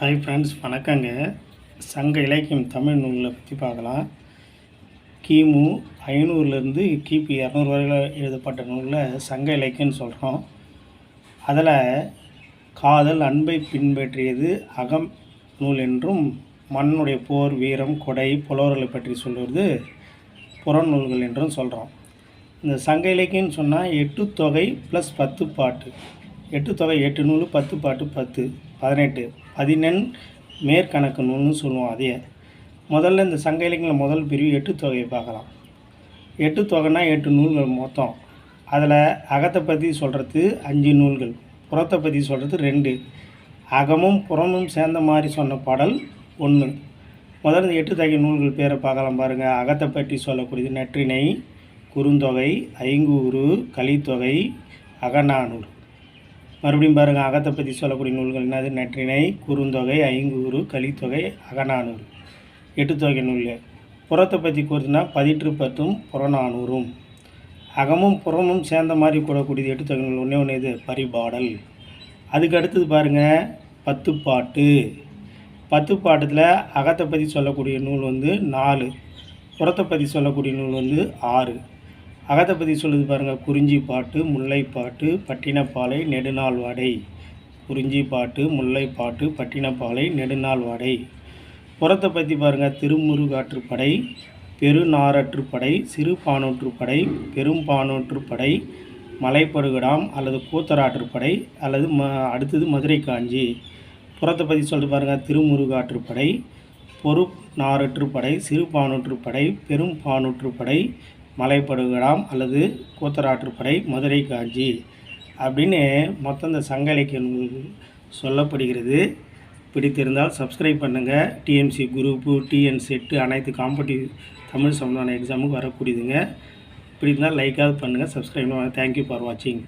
Hi friends வணக்கங்க. சங்க இலக்கியம் தமிழ் நூலில் பற்றி பார்க்கலாம். கிமு ஐநூறுலேருந்து கிபி இரநூறு வரையில் எழுதப்பட்ட நூலில் சங்க இலக்கியம்னு சொல்கிறோம் அதில் காதல் அன்பை பின்பற்றியது அகம் நூல் என்றும் மண்ணுடைய போர் வீரம் கொடை புலவர்களை பற்றி சொல்வது புறநூல்கள் என்றும் சொல்கிறோம் இந்த சங்க இலக்கியம்னு சொன்னால் எட்டு தொகை ப்ளஸ் பத்து பாட்டு. எட்டு தொகை எட்டு நூல் பத்து பாட்டு பத்து. பதினெட்டு. பதினெண் மேற்கணக்கு நூல்னு சொல்லுவோம் அதையே. முதல்ல இந்த சங்க இலக்கியங்கள முதல் பிரிவு எட்டு தொகையை பார்க்கலாம். எட்டு தொகைனா எட்டு நூல்கள் மொத்தம். அதில் அகத்தை பற்றி சொல்கிறது அஞ்சு நூல்கள். புறத்தை பற்றி சொல்கிறது ரெண்டு. அகமும் புறமும் சேர்ந்த மாதிரி சொன்ன பாடல் ஒன்று முதல்ல இந்த எட்டு தொகை நூல்கள் பேரை பார்க்கலாம் பாருங்கள் அகத்தை பற்றி சொல்லக்கூடியது நற்றிணை குறுந்தொகை ஐங்கூறு கலித்தொகை அகநானூறு. மறுபடியும் பாருங்கள் அகத்தை பற்றி சொல்லக்கூடிய நூல்கள் என்னது? நற்றிணை குறுந்தொகை ஐங்குறு கலித்தொகை அகநானூறு. எட்டு தொகை நூல். புறத்தை பற்றி கூறுதுன்னா பதிற்று பத்தும் புறநானூறும். அகமும் புறமும் சேர்ந்த மாதிரி கூடக்கூடியது எட்டு தொகை நூல். ஒன்றே ஒன்று இது பரிபாடல். அதுக்கு அடுத்தது பாருங்கள் பத்து பாட்டு பத்து பாட்டத்தில் அகத்தை பற்றி சொல்லக்கூடிய நூல் வந்து நாலு. புறத்தை பற்றி சொல்லக்கூடிய நூல் வந்து ஆறு. அகத்தை பற்றி சொல்லுது பாருங்கள் குறிஞ்சி பாட்டு முல்லைப்பாட்டு பட்டினப்பாலை நெடுநாள் வாடை. குறிஞ்சி பாட்டு முல்லைப்பாட்டு பட்டினப்பாலை நெடுநாள் வாடை. புறத்தை பற்றி பாருங்கள் திருமுருகாற்றுப்படை பெருநாரற்றுப்படை சிறு பானூற்றுப்படை பெரும் பானூற்றுப்படை மலைப்படுகடாம் அல்லது கூத்தராற்றுப்படை அல்லது ம அடுத்தது மதுரை காஞ்சி. புறத்தை பற்றி சொல்லிட்டு பாருங்கள் திருமுருகாற்றுப்படை பொறு நாரற்றுப்படை சிறு பானூற்றுப்படை பெரும் பானூற்றுப்படை மலைப்படுகடாம் அல்லது கூத்தராற்றுப்படை மதுரை காஞ்சி அப்படின்னு மொத்தம் இந்த சங்க இலக்கிய நூல்கள் சொல்லப்படுகிறது. பிடித்திருந்தால் சப்ஸ்கிரைப் பண்ணுங்கள் டிஎம்சி குரூப்பு டிஎன் செட்டு அனைத்து காம்படிட்டிவ் தமிழ் சம்பந்தமான எக்ஸாமுக்கு வரக்கூடியதுங்க. பிடித்திருந்தால் லைக்காவது பண்ணுங்கள் சப்ஸ்கிரைப் பண்ணுவாங்க தேங்க்யூ ஃபார் வாட்சிங்